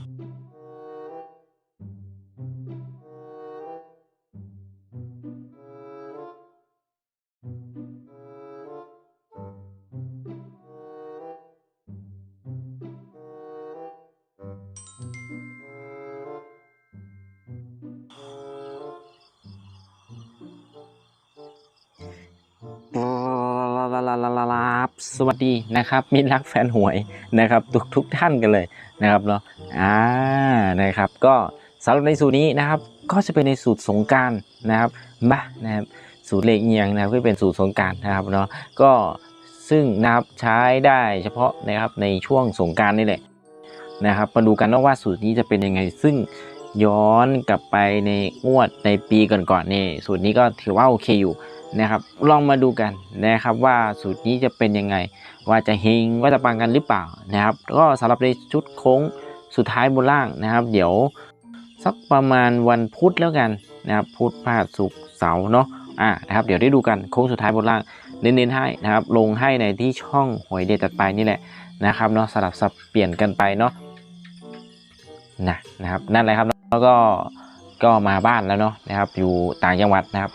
ครับ สวัสดีนะครับมิตรรักแฟนหวยนะครับทุกทุกท่านกันเลยนะครับเนาะอ่านะครับก็สำหรับในสูตรนี้นะครับก็จะเป็นในสูตรสงการนะครับมานะครับสูตรเลขเอียงนะครับก็เป็นสูตรสงการนะครับเนาะก็ซึ่งนะครับใช้ได้เฉพาะนะครับในช่วงสงการนี่แหละนะครับมาดูกันว่าสูตรนี้จะเป็นยังไง ซึ่ง ย้อนกลับไปในงวดในปีก่อนๆนี่สูตรนี้ก็ถือว่าโอเคอยู่นะครับ ลองมาดูกันนะครับว่าสูตรนี้จะเป็นยังไง ว่าจะเฮงว่าจะปังกันหรือเปล่านะครับ ก็สำหรับในชุดโค้งสุดท้ายบนล่างนะครับ เดี๋ยวสักประมาณวันพุธแล้วกันนะครับพุธพฤหัสศุกร์เสาร์เนาะอ่านะครับเดี๋ยวได้ดูกันโค้งสุดท้ายบนล่างเน้นๆให้นะครับลงให้ในที่ช่องหวยเด็ดตัดไปนี่แหละนะครับเนาะสลับสับเปลี่ยนกันไปเนาะนะนะครับนั่นแหละครับ แล้วก็ก็มาบ้านแล้วเนาะนะครับ อยู่ต่างจังหวัดนะครับ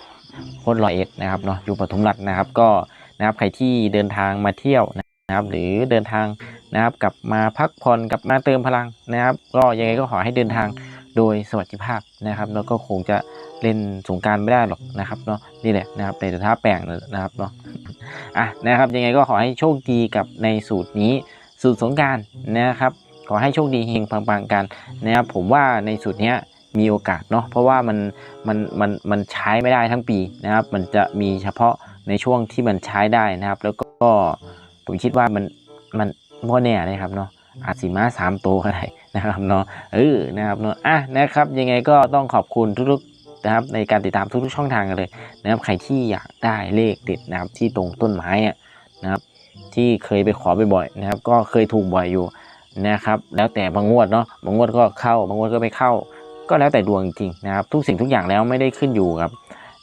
โคตรร้อยเอ็ดนะครับเนาะอยู่ปทุมรัฐนะครับ ก็นะครับใครที่เดินทางมาเที่ยวนะครับ หรือเดินทางนะครับกลับมาพักผ่อนกลับมาเติมพลังนะครับ ก็ยังไงก็ขอให้เดินทางโดยสวัสดิภาพนะครับ แล้วก็คงจะเล่นสงการไม่ได้หรอกนะครับเนาะนี่แหละนะครับในท่าแปลงนะครับเนาะอะนะครับยังไงก็ขอให้โชคดีกับในสูตรนี้สูตรสงการนะครับ ขอให้โชคดีเฮงปังๆกันนะครับผมว่าในสูตรเนี้ยมีโอกาสเนาะเพราะว่ามันมันมันมันใช้ไม่ได้ทั้งปีนะครับ มันจะมีเฉพาะในช่วงที่มันใช้ได้นะครับ แล้วก็ผมคิดว่ามันมันโมแน่นะครับเนาะอาจสิมาสามตัวก็ได้นะครับเนาะเออนะครับเนาะอะนะครับ ยังไงก็ต้องขอบคุณทุกๆนะครับ ในการติดตามทุกๆช่องทางกันเลยนะครับ ใครที่อยากได้เลขเด็ดนะครับที่ตรงต้นไม้อะนะครับ ที่เคยไปขอบ่อยๆนะครับ ก็เคยถูกบ่อยอยู่ นะครับ แล้วแต่บางงวดเนาะบางงวดก็เข้า บางงวดก็ไม่เข้า ก็แล้วแต่ดวงจริงนะครับ ทุกสิ่งทุกอย่างแล้วไม่ได้ขึ้นอยู่กับ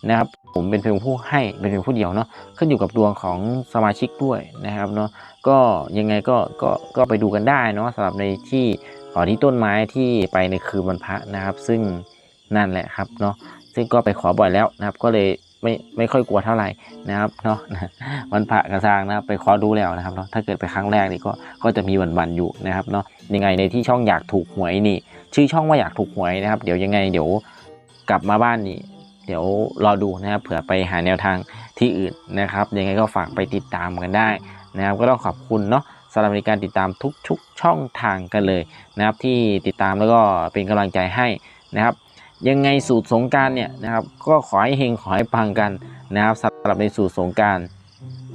นะครับ ผมเป็นเพียงผู้ให้เป็นเพียงผู้เดียวเนาะขึ้นอยู่กับดวงของสมาชิกด้วยนะครับเนาะก็ยังไงก็ก็ก็ไปดูกันได้เนาะสำหรับในที่ขอที่ต้นไม้ที่ไปในคืนวันพระนะครับ ซึ่งนั่นแหละครับเนาะซึ่งก็ไปขอบ่อยแล้วนะครับ ก็เลย ไม่ไม่ค่อยกลัวเท่าไหร่นะครับเนาะวันพระกระซางนะครับไปขอดูแล้วนะครับเนาะถ้าเกิดไปครั้งแรกนี่ก็ก็จะมีวันๆอยู่นะครับเนาะยังไงในที่ช่องอยากถูกหวยนี่ ชื่อช่องว่าอยากถูกหวยนะครับ เดี๋ยวยังไงเดี๋ยวกลับมาบ้านนี่เดี๋ยวรอดูนะครับเผื่อไปหาแนวทางที่อื่นนะครับ ยังไงก็ฝากไปติดตามกันได้นะครับ ก็ต้องขอบคุณเนาะสำหรับในการติดตามทุกๆช่องทางกันเลยนะครับ ที่ติดตามแล้วก็เป็นกำลังใจให้นะครับ ยังไงสูตรสงการเนี่ยนะครับก็ขอให้เฮงขอให้ปังกันนะครับสำหรับในสูตรสงการ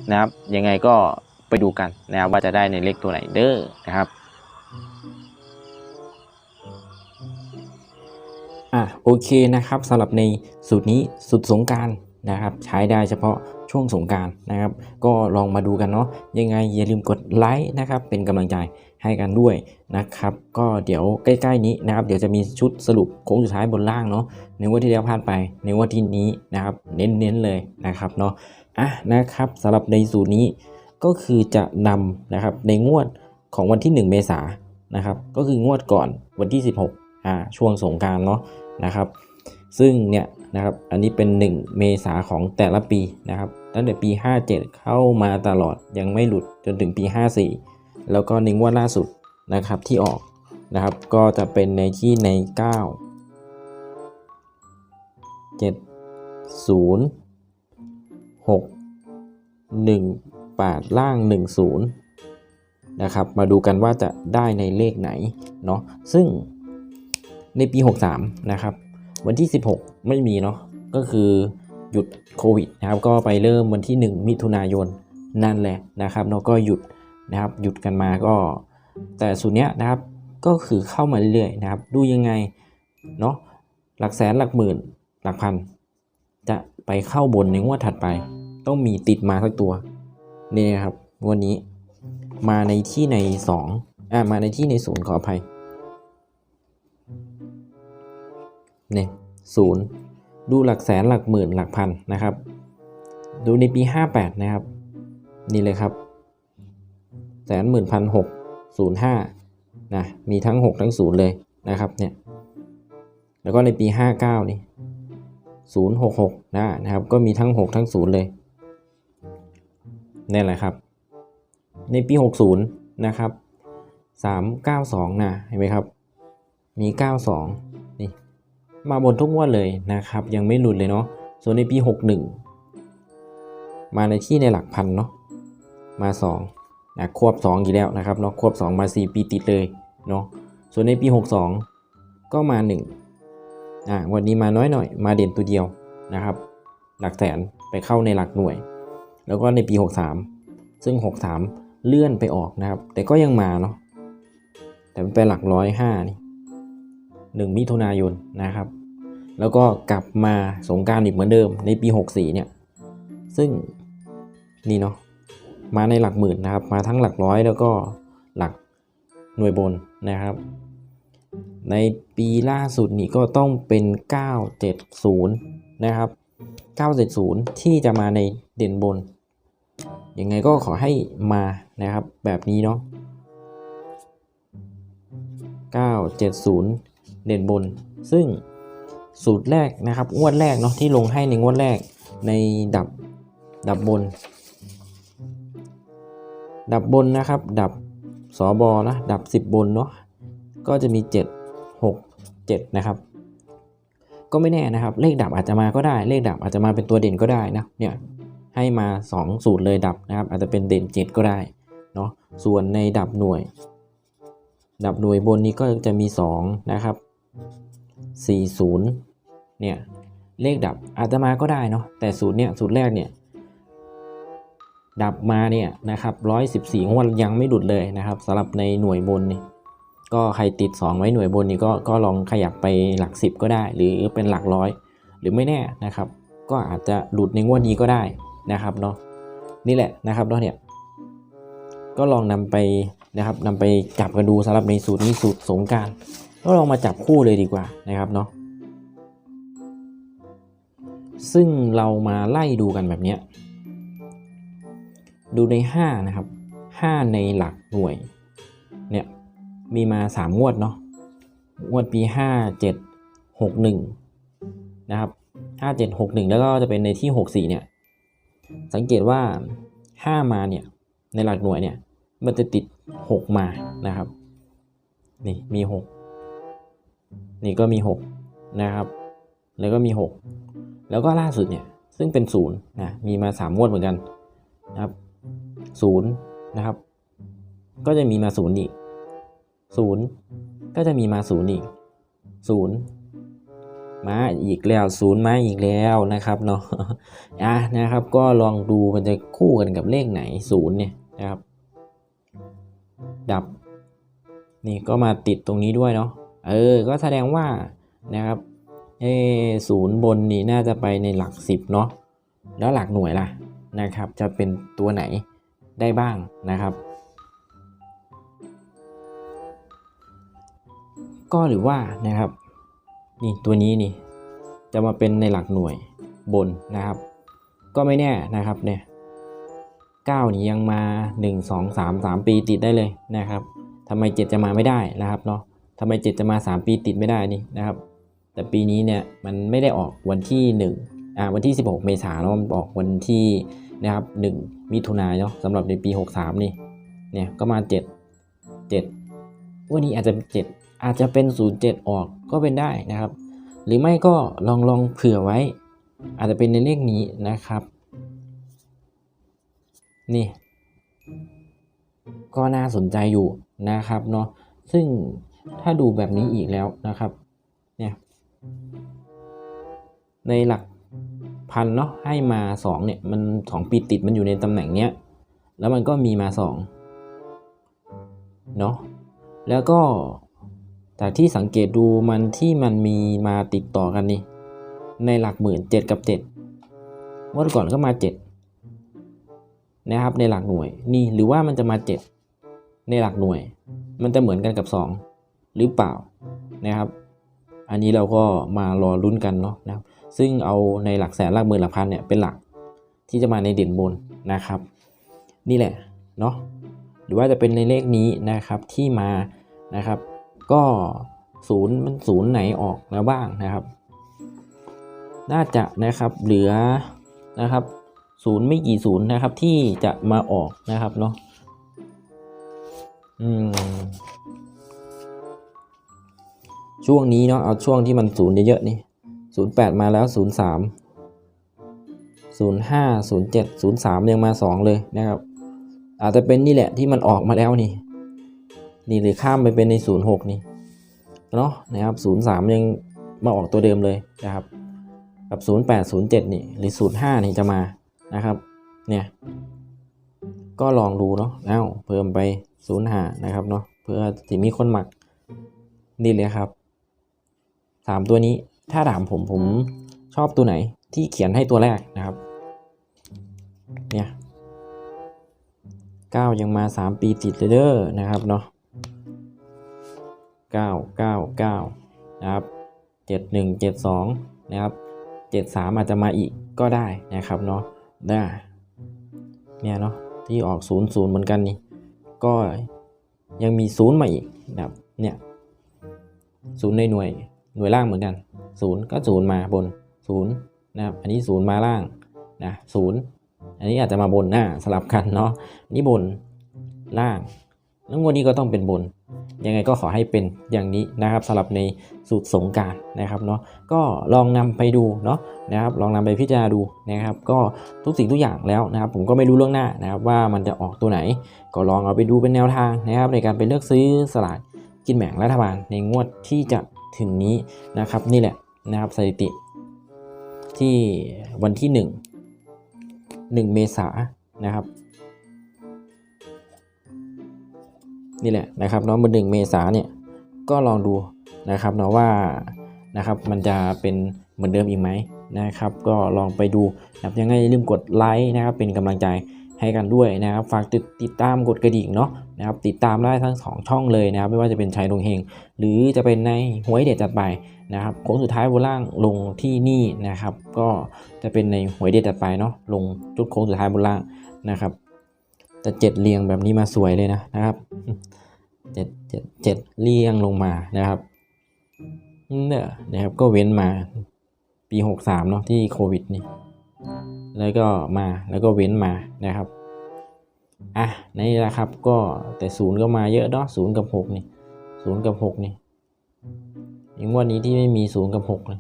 นะครับยังไงก็ไปดูกันนะครับว่าจะได้ในเลขตัวไหนเด้อนะครับอะโอเคนะครับสำหรับในสูตรนี้สูตรสงการนะครับ ใช้ได้เฉพาะ ช่วงสงการนะครับ ก็ลองมาดูกันเนาะยังไงอย่าลืมกดไลค์นะครับเป็นกำลังใจให้กันด้วยนะครับ ก็เดี๋ยวใกล้ๆนี้นะครับ เดี๋ยวจะมีชุดสรุปโค้งสุดท้ายบนล่างเนาะในวันที่แล้วพลาดไปในวันที่นี้นะครับ เน้นๆเลยนะครับเนาะอะนะครับสำหรับในสูตรนี้ก็คือจะนำนะครับในงวดของวันที่ 1 เมษายนนะครับ ก็คืองวดก่อนวันที่ 16อ่าช่วงสงการเนาะนะครับ ซึ่งเนี่ยนะครับอันนี้เป็น 1 เมษาของแต่ละปีนะครับ ตั้งแต่ปี 57 เข้ามาตลอดยังไม่หลุดจนถึงปี 54 แล้วก็ในงวดล่าสุดนะครับที่ออกนะครับ ก็จะเป็นในที่ใน 9 7 0 6 1 8 ล่าง 10 นะครับ มาดูกันว่าจะได้ในเลขไหนเนาะซึ่งในปี 63 นะครับ วันที่ 16 ไม่มีเนาะก็คือ หยุดโควิดนะครับก็ไปเริ่มวันที่ 1 มิถุนายนนั่นแหละนะครับเนาก็หยุดนะครับหยุดกันมาก็ แต่สูตรเนี้ยนะครับก็คือเข้ามาเรื่อยๆนะครับ ดูยังไงเนาะหลักแสนหลักหมื่นหลักพัน จะไปเข้าบนในงวดถัดไป ต้องมีติดมาสักตัวนี่นะครับ วันนี้มาในที่ใน2อ่ามาในที่ในศูนย์ขออภัยเนี่ยศูนย์ ดูหลักแสนหลักหมื่นหลักพันนะครับ ดูในปี 58 นะครับ นี่เลยครับ แสนหมื่นพันหกศูนย์ห้านะมีทั้ง 6 ทั้ง 0 เลยนะครับเนี่ยแล้วก็ในปี 59 นี่ 066 นะนะครับ ก็มีทั้ง 6 ทั้ง 0 เลยนี่แหละครับ ในปี 60 นะครับ 392 นะเห็นไหมครับ มี 92 มาบนทุกงวดเลยนะครับ ยังไม่หลุดเลยเนาะส่วนในปี 61 มาในที่ในหลักพันเนาะมา2นะควบ 2 อีกแล้วนะครับเนาะควบ 2 มา 4 ปีติดเลยเนาะส่วนในปี 62 ก็มา1อ่าวันนี้มาน้อยหน่อย มาเด่นตัวเดียวนะครับ หลักแสนไปเข้าในหลักหน่วย แล้วก็ในปี 63 ซึ่ง 63 เลื่อนไปออกนะครับ แต่ก็ยังมาเนาะแต่มันเป็นหลักร้อยห้านี่ หนึ่งมิถุนายนนะครับ แล้วก็กลับมาสงการอีกเหมือนเดิมในปี 64 เนี่ย ซึ่งนี่เนาะมาในหลักหมื่นนะครับ มาทั้งหลักร้อยแล้วก็หลักหน่วยบนนะครับ ในปีล่าสุดนี่ก็ต้องเป็น 970 นะครับ 970 ที่จะมาในเด่นบน ยังไงก็ขอให้มานะครับแบบนี้เนาะ970 เด่นบน ซึ่งสูตรแรกนะครับงวดแรกเนาะที่ลงให้ในงวดแรกในดับดับบน ดับบนนะครับ ดับสอบอนะดับ 10 บนเนาะก็จะมี 7 6 7 นะครับ ก็ไม่แน่นะครับ เลขดับอาจจะมาก็ได้เลขดับอาจจะมาเป็นตัวเด่นก็ได้นะเนี่ยให้มา 2 สูตรเลยดับนะครับ อาจจะเป็นเด่น 7 ก็ได้เนาะส่วนในดับหน่วย ดับหน่วยบนนี้ก็จะมี 2 นะครับ 40เนี่ยเลขดับอาจจะมาก็ได้เนาะแต่สูตรเนี่ยสูตรแรกเนี่ยดับมาเนี่ยนะครับ114งวดยังไม่หลุดเลยนะครับสำหรับในหน่วยบนนี่ก็ใครติด 2 ไว้หน่วยบนนี่ก็ก็ลองขยับไปหลัก 10 ก็ได้ หรือเป็นหลักร้อย หรือไม่แน่นะครับ ก็อาจจะหลุดในงวดนี้ก็ได้นะครับเนาะนี่แหละนะครับเนาะเนี่ยก็ลองนำไปนะครับนำไปจับกันดูสำหรับในสูตรนี้สูตรสงการ ก็ลองมาจับคู่เลยดีกว่านะครับเนาะซึ่งเรามาไล่ดูกันแบบนี้ดูใน 5 นะครับ 5 ในหลักหน่วยเนี่ยมีมา 3 งวดเนาะงวดปี 5 7 6 1 นะครับ 5 7 6 1 แล้วก็จะเป็นในที่ 6 4 เนี่ย สังเกตว่า 5 มาเนี่ย ในหลักหน่วยเนี่ย มันจะติด 6 มานะครับ นี่มี 6 นี่ก็มี 6 นะครับ แล้วก็มี 6 แล้วก็ล่าสุดเนี่ยซึ่งเป็น0นะมีมา 3 งวดเหมือนกันนะครับ0นะครับ ก็จะมีมา0อีก0ก็จะมีมา0อีก0มาอีกแล้ว0มาอีกแล้วนะครับเนาะอะนะครับ ก็ลองดูมันจะคู่กันกับเลขไหน0เนี่ยนะครับ ดับ นี่ก็มาติดตรงนี้ด้วยเนาะ เออ ก็แสดงว่านะครับเอศูนย์บนนี่น่าจะไปในหลักสิบเนาะ แล้วหลักหน่วยล่ะนะครับ จะเป็นตัวไหนได้บ้างนะครับ ก็หรือว่านะครับ นี่ตัวนี้นี่ จะมาเป็นในหลักหน่วยบนนะครับ ก็ไม่แน่นะครับเนี่ย9นี่ยังมา 1 2 3 3 ปีติดได้เลยนะครับทำไม7จะมาไม่ได้นะครับเนาะ ทำไม7จะมา 3 ปีติดไม่ได้นี่นะครับ แต่ปีนี้เนี่ยมันไม่ได้ออกวันที่1อ่าวันที่ 16 เมษายนเนาะมันออกวันที่นะครับ1มิถุนายนเนาะสำหรับในปี 63 นี่เนี่ยก็มา 7 7วันนี้อาจจะ 7 อาจจะเป็น 07 ออกก็เป็นได้นะครับ หรือไม่ก็ลองลองเผื่อไว้ อาจจะเป็นในเลขนี้นะครับ นี่ ก็น่าสนใจอยู่นะครับเนาะซึ่ง ถ้าดูแบบนี้อีกแล้วนะครับเนี่ยในหลักพันเนาะให้มา2เนี่ยมัน2ปีติดมันอยู่ในตำแหน่งเนี้ยแล้วมันก็มีมา2เนาะแล้วก็จากที่สังเกตดูมันที่มันมีมาติดต่อกันนี่ในหลักหมื่นเจ็ดกับเจ็ดงวดก่อนก็มาเจ็ดนะครับในหลักหน่วยนี่หรือว่ามันจะมาเจ็ดในหลักหน่วย มันจะเหมือนกันกับสอง หรือเปล่านะครับ อันนี้เราก็มารอลุ้นกันเนาะนะครับ ซึ่งเอาในหลักแสนหลักหมื่นหลักพันเนี่ยเป็นหลักที่จะมาในเด่นบนนะครับ นี่แหละเนาะหรือว่าจะเป็นในเลขนี้นะครับที่มานะครับ ก็ศูนย์มันศูนย์ไหนออกแล้วบ้างนะครับ น่าจะนะครับเหลือนะครับศูนย์ไม่กี่ศูนย์นะครับที่จะมาออกนะครับเนาะอืม ช่วงนี้เนาะเอาช่วงที่มันศูนย์เยอะๆนี่ศูนย์แปดมาแล้วศูนย์สามศูนย์ห้าศูนย์เจ็ดศูนย์สามยังมาสองเลยนะครับ อาจจะเป็นนี่แหละที่มันออกมาแล้วนี่ นี่เลยข้ามไปเป็นในศูนย์หกนี่เนาะนะครับศูนย์สามยังมาออกตัวเดิมเลยนะครับกับศูนย์แปดศูนย์เจ็ดนี่หรือศูนย์ห้านี่จะมานะครับ เนี่ยก็ลองดูเนาะเอ้าเพิ่มไปศูนย์ห้านะครับเนาะเพื่อที่มีคนหมักนี่เลยครับ สามตัวนี้ถ้าถามผมผมชอบตัวไหนที่เขียนให้ตัวแรกนะครับ เนี่ยเก้ายังมาสามปีติดเลยเด้อนะครับเนาะเก้าเก้าเก้านะครับเจ็ดหนึ่งเจ็ดสองนะครับเจ็ดสามอาจจะมาอีกก็ได้นะครับเนาะได้เนี่ยเนาะที่ออกศูนย์ศูนย์เหมือนกันนี่ก็ยังมีศูนย์มาอีกนะครับเนี่ยศูนย์ในหน่วย หน่วยล่างเหมือนกันศูนย์ก็ศูนย์มาบนศูนย์นะครับ อันนี้ศูนย์มาล่างนะศูนย์อันนี้อาจจะมาบนหน้าสลับกันเนาะนนี่บนล่างแล้วงวดนี้ก็ต้องเป็นบน ยังไงก็ขอให้เป็นอย่างนี้นะครับสำหรับในสูตรสงการนะครับเนาะก็ลองนำไปดูเนาะนะครับลองนำไปพิจารณาดูนะครับ ก็ทุกสิ่งทุกอย่างแล้วนะครับผมก็ไม่รู้เรื่องหน้านะครับว่ามันจะออกตัวไหน ก็ลองเอาไปดูเป็นแนวทางนะครับในการไปเลือกซื้อสลากกินแบ่งรัฐบาลในงวดที่จะ ถึงนี้นะครับนี่แหละนะครับสถิติ ที่วันที่ 1 1 เมษานะครับนี่แหละนะครับเนาะวันหนึ่งเมษาเนี่ยก็ลองดูนะครับเนาะว่านะครับมันจะเป็นเหมือนเดิมอีกไหมนะครับ ก็ลองไปดูนะครับยังไงอย่าลืมกดไลค์นะครับเป็นกำลังใจ ให้กันด้วยนะครับ ฝากติดติดตามกดกระดิ่งเนาะนะครับ ติดตามได้ทั้งสองช่องเลยนะครับ ไม่ว่าจะเป็นชัยดวงเฮง หรือจะเป็นในหวยเด็ดจัดไปนะครับโค้งสุดท้ายบนล่างลงที่นี่นะครับ ก็จะเป็นในหวยเด็ดจัดไปเนาะลงจุดโค้งสุดท้ายบนล่างนะครับแต่เจ็ดเรียงแบบนี้มาสวยเลยนะนะครับเจ็ดเจ็ดเจ็ดเรียงลงมานะครับเนี่ยนะครับก็เว้นมาปีหกสามเนาะที่โควิดนี่ แล้วก็มาแล้วก็เว้นมานะครับอะนี่แหละครับก็แต่ศูนย์ก็มาเยอะเนาะศูนย์กับหกนี่ศูนย์กับหกนี่อีกงวันนี้ที่ไม่มีศูนย์กับหกเลย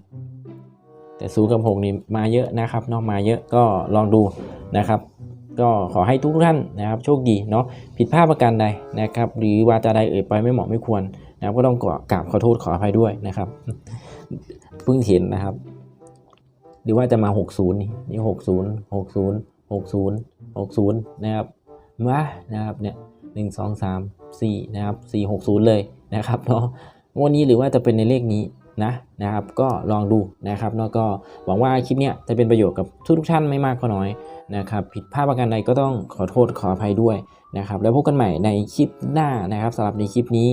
แต่ศูนย์กับหกนี่มาเยอะนะครับเนาะมาเยอะก็ลองดูนะครับ ก็ขอให้ทุกท่านนะครับโชคดีเนาะผิดพลาดประการใดนะครับ หรือวาจาใดเอ่ยไปไม่เหมาะไม่ควรนะครับก็ต้องกกราบขอโทษขออภัยด้วยนะครับเพิ่งเห็นนะครับ รือว่าจะมา 60 นี่นี่ 60 60 60 60 นะครับมานะครับเนี่ย1 2 3 4นะครับ4 60เลยนะครับเนาะงวันนี้หรือว่าจะเป็นในเลขนี้นะนะครับ ก็ลองดูนะครับแล้วก็หวังว่าคลิปเนี้ยจะเป็นประโยชน์กับทุกทุกท่านไม่มากก็น้อยนะครับ ผิดพลาดประการใดก็ต้องขอโทษขออภัยด้วยนะครับ แล้วพบกันใหม่ในคลิปหน้านะครับสำหรับในคลิปนี้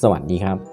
สวัสดีครับ